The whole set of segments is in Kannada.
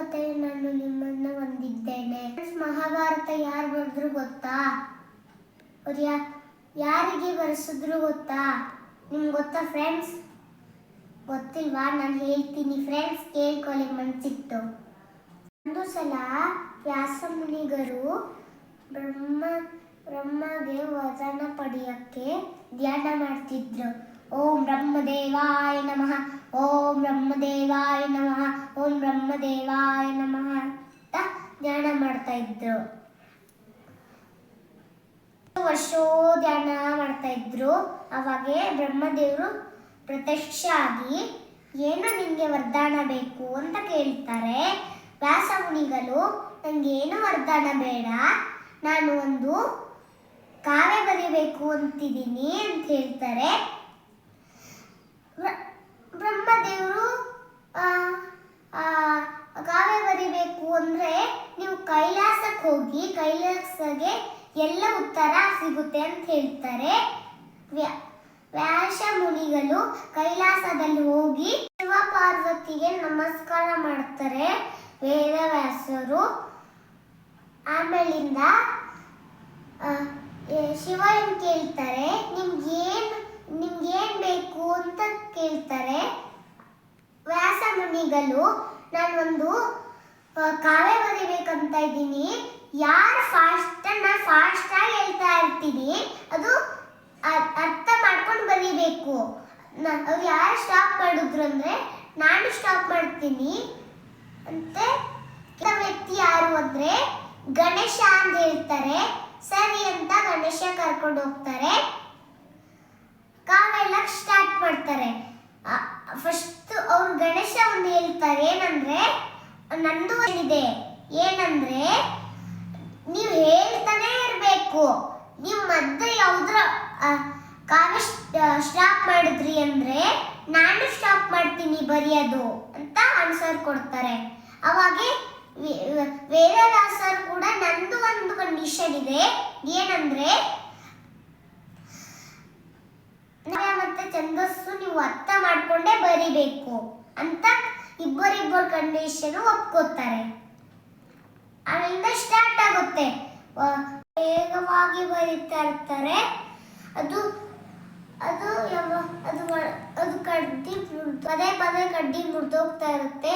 ಸ್ವಾಗತ ನಾನು ನಿಮ್ಮನ್ನು ಹೊಂದಿದ್ದೇನೆ. ಮಹಾಭಾರತ ಯಾರು ಬರೆದ್ರು ಗೊತ್ತಾ? ಅವ್ರು ಯಾ, ಯಾರಿಗೆ ಬರೆಸಿದ್ರು ಗೊತ್ತಾ? ನಿಮ್ಗೆ ಗೊತ್ತಾ ಫ್ರೆಂಡ್ಸ್ ಗೊತ್ತಿಲ್ವಾ? ನಾನು ಹೇಳ್ತೀನಿ. ಫ್ರೆಂಡ್ಸ್ ಕೇಳ್ಕೊಳ್ಳಿ ಮನ್ಸಿತ್ತು. ಒಂದು ಸಲ ವ್ಯಾಸಮುನಿಗರು ಬ್ರಹ್ಮ, ಬ್ರಹ್ಮಗೆ ವಚನ ಪಡೆಯಕ್ಕೆ ಧ್ಯಾನ ಮಾಡ್ತಿದ್ರು. ಓಂ ಬ್ರಹ್ಮದೇವಾಯ ನಮಃ. ಓಂ ಬ್ರಹ್ಮದೇವಾಯ ನಮಃ. ಓಂ ಬ್ರಹ್ಮದೇವಾಯ ನಮಃ ಅಂತ ಧ್ಯಾನ ಮಾಡ್ತಾ ಇದ್ರು. ವರ್ಷೋ ಧ್ಯಾನ ಮಾಡ್ತಾ ಇದ್ರು. ಅವಾಗೆ ಬ್ರಹ್ಮದೇವರು ಪ್ರತ್ಯಕ್ಷ ಆಗಿ ಏನು ನಿಮಗೆ ವರದಾನ ಬೇಕು ಅಂತ ಕೇಳ್ತಾರೆ. ವ್ಯಾಸ ಮುನಿಗಳು ನನಗೆ ಏನು ವರದಾನ ಬೇಡ. ನಾನು ಒಂದು ಕಾವ್ಯ ಬರೀಬೇಕು ಅಂತಿದ್ದೀನಿ ಅಂತ ಹೇಳ್ತಾರೆ ಬ್ರ- ಬ್ರಹ್ಮದೇವರು ಆ, ಆ, ಕಾವ್ಯ ಬರಿಬೇಕು ಅಂದ್ರೆ ನೀವು ಕೈಲಾಸಕ್ಕೆ ಹೋಗಿ ಕೈಲಾಸಗೆ ಎಲ್ಲ ಉತ್ತರ ಸಿಗುತ್ತೆ ಅಂತ ಹೇಳ್ತಾರೆ. ವ್ಯ- ವ್ಯಾಸ ಮುನಿಗಳು ಕೈಲಾಸದಲ್ಲಿ ಹೋಗಿ ಶಿವ ಪಾರ್ವತಿಗೆ ನಮಸ್ಕಾರ ಮಾಡ್ತಾರೆ ವೇದವ್ಯಾಸರು ಆಮೇಲಿಂದ ಶಿವ ಏನ್ ಕೇಳ್ತಾರೆ? ನಿಮ್ಗೇನು ಏನ್ ನಿಮ್ಗೆ ಏನ್ ಬೇಕು ಅಂತ ಕೇಳ್ತಾರೆ. ವ್ಯಾಸ ಮುನಿಗಳು ನಾನೊಂದು ಕಾವ್ಯ ಬರಿಬೇಕಂತ ಇದ್ದೀನಿ. ಯಾರು ಫಾಸ್ಟ್ ಫಾಸ್ಟ್ ಆಗಿ ಹೇಳ್ತಾ ಇರ್ತೀನಿ ಅದು ಅರ್ಥ ಮಾಡ್ಕೊಂಡು ಬರೀಬೇಕು. ಅವ್ರು ಯಾರು ಸ್ಟಾಪ್ ಮಾಡಿದ್ರು ಅಂದ್ರೆ ನಾನು ಸ್ಟಾಪ್ ಮಾಡ್ತೀನಿ ಅಂತೆ. ವ್ಯಕ್ತಿ ಯಾರು ಅಂದ್ರೆ ಗಣೇಶ ಅಂತ ಹೇಳ್ತಾರೆ. ಸರಿ ಅಂತ ಗಣೇಶ ಕರ್ಕೊಂಡು ಹೋಗ್ತಾರೆ. ಕಾವೆಲ್ಲ ಸ್ಟಾರ್ಟ್ ಮಾಡ್ತಾರೆ. ಫಸ್ಟ್ ಅವ್ರು ಗಣೇಶ ಒಂದು ಹೇಳ್ತಾರೆ ಏನಂದ್ರೆ, ನಂದು ಇದೆ ಏನಂದ್ರೆ ನೀವು ಹೇಳ್ತಾನೆ ಇರಬೇಕು. ನಿಮ್ಮ ಮಧ್ಯೆ ಯಾವುದ್ರ ಕಾವ್ಯ ಸ್ಟಾಪ್ ಮಾಡಿದ್ರಿ ಅಂದ್ರೆ ನಾನು ಸ್ಟಾಪ್ ಮಾಡ್ತೀನಿ ಬರೆಯೋದು ಅಂತ ಆನ್ಸರ್ ಕೊಡ್ತಾರೆ. ಅವಾಗೆ ವೇದವ್ಯಾಸರು ಕೂಡ ನಂದು ಒಂದು ಕಂಡೀಷನ್ ಇದೆ. ಏನಂದ್ರೆ ಮತ್ತೆ ಛಂದಸ್ಸು ನೀವು ಅರ್ಥ ಮಾಡ್ಕೊಂಡೇ ಬರಿಬೇಕು ಅಂತ ಇಬ್ಬರಿಬ್ಬರು ಕಂಡೀಷನ್ ಒಪ್ಕೋತಾರೆ. ಅಲ್ಲಿಂದ ಸ್ಟಾರ್ಟ್ ಆಗುತ್ತೆ. ವೇಗವಾಗಿ ಬರೀತಾ ಇರ್ತಾರೆ. ಅದು ಅದು ಅದು ಅದು ಕಡ್ಡಿ ಪದೇ ಪದೇ ಕಡ್ಡಿ ಮುರಿದೋಗ್ತಾ ಇರುತ್ತೆ.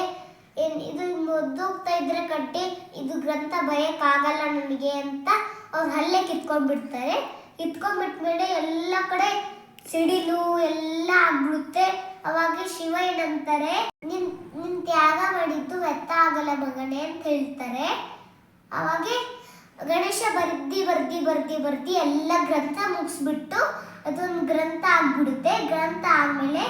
ಏನು, ಇದು ಮುರಿದೋಗ್ತಾ ಇದ್ರೆ ಕಡ್ಡಿ, ಇದು ಗ್ರಂಥ ಬಯಕ್ಕಾಗಲ್ಲ ನನಗೆ ಅಂತ ಅವ್ರು ಹಲ್ಲೆ ಕಿತ್ಕೊಂಡ್ಬಿಡ್ತಾರೆ. ಕಿತ್ಕೊಂಡ್ಬಿಟ್ಮೇಲೆ ಎಲ್ಲ ಕಡೆ ಸಿಡಿಲು ಎಲ್ಲ ಆಗ್ಬಿಡುತ್ತೆ. ಅವಾಗ ಶಿವ ಏನಂತಾರೆ, ನಿನ್ ನಿನ್ ತ್ಯಾಗ ಮಾಡಿದ್ದು ವ್ಯರ್ಥ ಆಗಲ್ಲ ಮಗನೇ ಅಂತ ಹೇಳ್ತಾರೆ. ಅವಾಗೆ ಗಣೇಶ ಬರ್ದಿ ಬರ್ದಿ ಬರ್ದಿ ಬರ್ದಿ ಎಲ್ಲ ಗ್ರಂಥ ಮುಗಿಸ್ಬಿಟ್ಟು ಅದೊಂದು ಗ್ರಂಥ ಆಗ್ಬಿಡುತ್ತೆ. ಗ್ರಂಥ ಆದಮೇಲೆ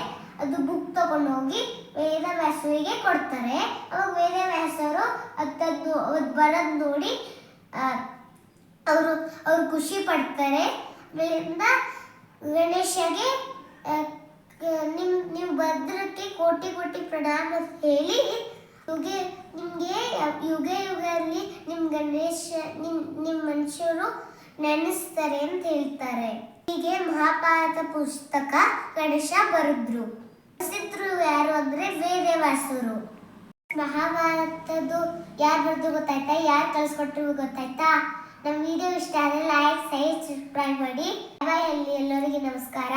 ಅದು ಬುಕ್ ತಗೊಂಡು ಹೋಗಿ ವೇದವ್ಯಾಸರಿಗೆ ಕೊಡ್ತಾರೆ. ಅವಾಗ ವೇದವ್ಯಾಸರು ಅದನ್ನು ಅದು ಬರೋದು ನೋಡಿ ಅವರು ಅವರು ಖುಷಿ ಪಡ್ತಾರೆ. ಆಮೇಲಿಂದ ಗಣೇಶಗೆ ನಿಮ್ಮ ನಿಮ್, ನೀವು ಭದ್ರಕ್ಕೆ ಕೋಟಿ ಕೋಟಿ ಪ್ರಣಾಮ ಹೇಳಿ, ಯುಗೆ, ನಿಮಗೆ ಯುಗ ನಿಮ್ಮ ಗಣೇಶ ನಿಮ್ ನಿಮ್ಮ ಮನುಷ್ಯರು ನೆನೆಸ್ತಾರೆ ಅಂತ ಹೇಳ್ತಾರೆ. ಹೀಗೆ ಮಹಾಭಾರತ ಪುಸ್ತಕ ಗಣೇಶ ಬರೆದ್ರು. ಪ್ರಸಿದ್ಧರು ಯಾರು ಅಂದ್ರೆ ವೇದವ್ಯಾಸರು ಮಹಾಭಾರತದ್ದು ಯಾರು ಬರೆದು ಗೊತ್ತಾಯ್ತಾ? ಯಾರು ಕಳ್ಸಿಕೊಟ್ರು ಗೊತ್ತಾಯ್ತಾ? ನಮ್ಮ ವಿಡಿಯೋ ಇಷ್ಟ ಆದರೆ ಲೈಕ್ ಸಬ್ಸ್ಕ್ರೈಬ್ ಮಾಡಿ. ಬಾಯಲ್ಲಿ ಎಲ್ಲರಿಗೆ ನಮಸ್ಕಾರ.